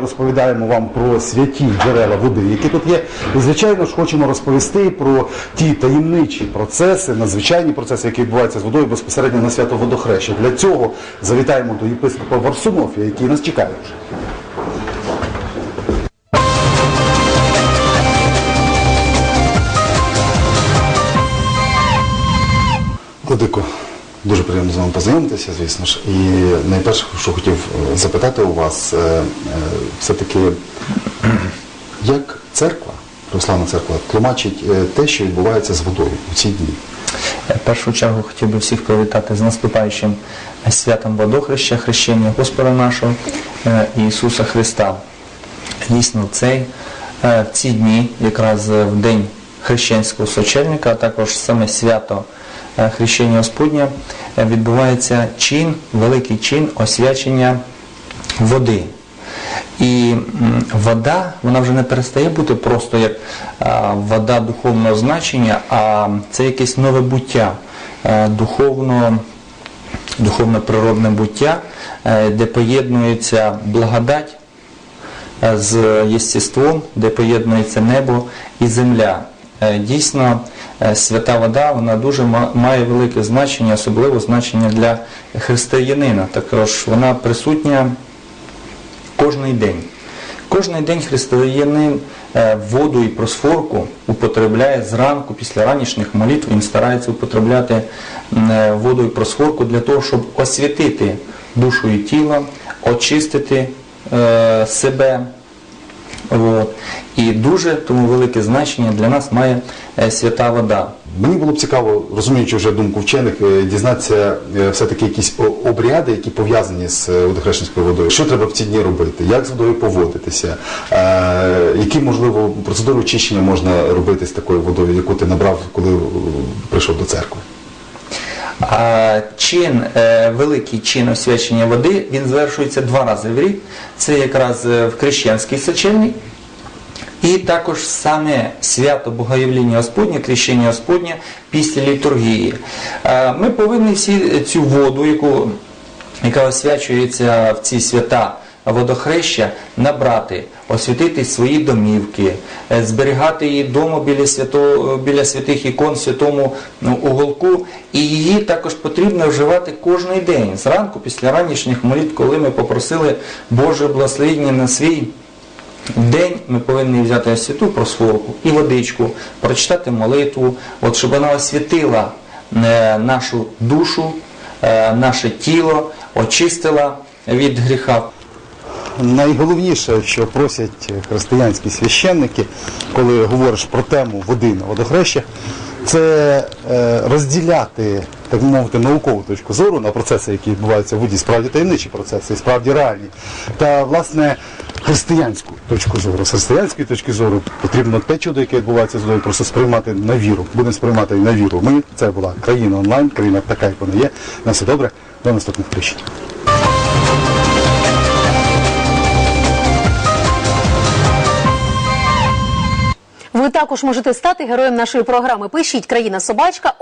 Розповідаємо вам про святі джерела води, які тут є. І, звичайно ж, хочемо розповісти про ті таємничі процеси, надзвичайні процеси, які відбуваються з водою безпосередньо на свято водохреща. Для цього завітаємо до єпископа Варсунофія, який нас чекає вже. Владико, дуже приємно з вами познайомитися, звісно ж. І найперше, що хотів е, запитати у вас, е, е, все-таки, як церква, православна церква, тлумачить те, що відбувається з водою у ці дні? Я В першу чергу хотів би всіх привітати з наступаючим святом водохреща, хрещення Господа нашого Ісуса Христа. Дійсно, цей, в ці дні, якраз в день хрещенського сочельника, а також саме свято хрещення Господня, е, відбувається чин, великий чин освячення води. І вода, вона вже не перестає бути просто як вода духовного значення, а це якесь нове буття, е, духовно, духовно-природне буття, е, де поєднується благодать е, з єстеством, де поєднується небо і земля. Е, Дійсно, е, свята вода вона дуже ма- має велике значення, особливо значення для християнина. Також вона присутня кожний день. Кожний день християнин е, воду і просфорку употребляє зранку, після ранішніх молитв, він старається употребляти воду і просфорку для того, щоб освятити душу і тіло, очистити себе. І дуже тому велике значення для нас має е, свята вода. Мені було б цікаво, розуміючи вже думку вчених, е, дізнатися е, все-таки якісь обряди, які пов'язані з водохрещенською водою. Що треба в ці дні робити? Як з водою поводитися? Які, можливо, процедури очищення можна робити з такою водою, яку ти набрав, коли прийшов до церкви? А чин, е, великий чин освячення води, він звершується два рази в рік. Це якраз е, в Крещенський сочельник. І також саме свято Богоявлення Господнє, Крещення Господнє після літургії. Е, Ми повинні всі цю воду, яку, яка освячується в ці свята водохреща, набрати, освятити свої домівки, е, зберігати її вдома біля, свято, біля святих ікон святому ну, уголку. І її також потрібно вживати кожен день, зранку, після ранішніх молитв, коли ми попросили Боже благословення на свій день ми повинні взяти святу просфорку і водичку, прочитати молитву, от щоб вона освятила е, нашу душу, е, наше тіло, очистила від гріха. Найголовніше, що просять християнські священники, коли говориш про тему води на водохреща, це е, розділяти, так би мовити, наукову точку зору на процеси, які відбуваються в воді, справді таємничі процеси, справді реальні. Та власне християнську точку зору. З християнської точки зору потрібно те чудо, яке відбувається з водою, просто сприймати на віру. Будемо сприймати на віру. Ми це була країна онлайн, країна така, як вона є. На все добре. До наступних хрещень. Також можете стати героєм нашої програми. Пишіть країна собачка.